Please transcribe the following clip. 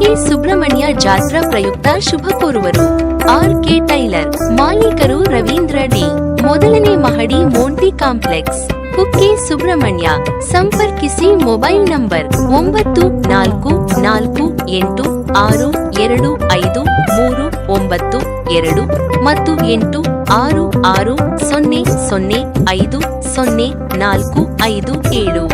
ಕುಕ್ಕೆ ಸುಬ್ರಹ್ಮಣ್ಯ ಜಾತ್ರಾ ಪ್ರಯುಕ್ತ ಶುಭ ಕೋರುವರು. ಆರ್ ಕೆ ಟೈಲರ್, ಮಾಲೀಕರು ರವೀಂದ್ರ ಡಿ. ಮೊದಲನೇ ಮಹಡಿ ಮೋಂಟಿ ಕಾಂಪ್ಲೆಕ್ಸ್. ಕುಕ್ಕೆ ಸುಬ್ರಹ್ಮಣ್ಯ, ಸಂಪರ್ಕಿಸಿ ಮೊಬೈಲ್ ನಂಬರ್ ಒಂಬತ್ತು ನಾಲ್ಕು ನಾಲ್ಕು ಎಂಟು ಆರು ಎರಡು ಐದು ಮೂರು ಒಂಬತ್ತು ಎರಡು ಮತ್ತು ಎಂಟು ಆರು ಆರು ಸೊನ್ನೆ ಸೊನ್ನೆ ಐದು ಸೊನ್ನೆ ನಾಲ್ಕು ಐದು ಏಳು.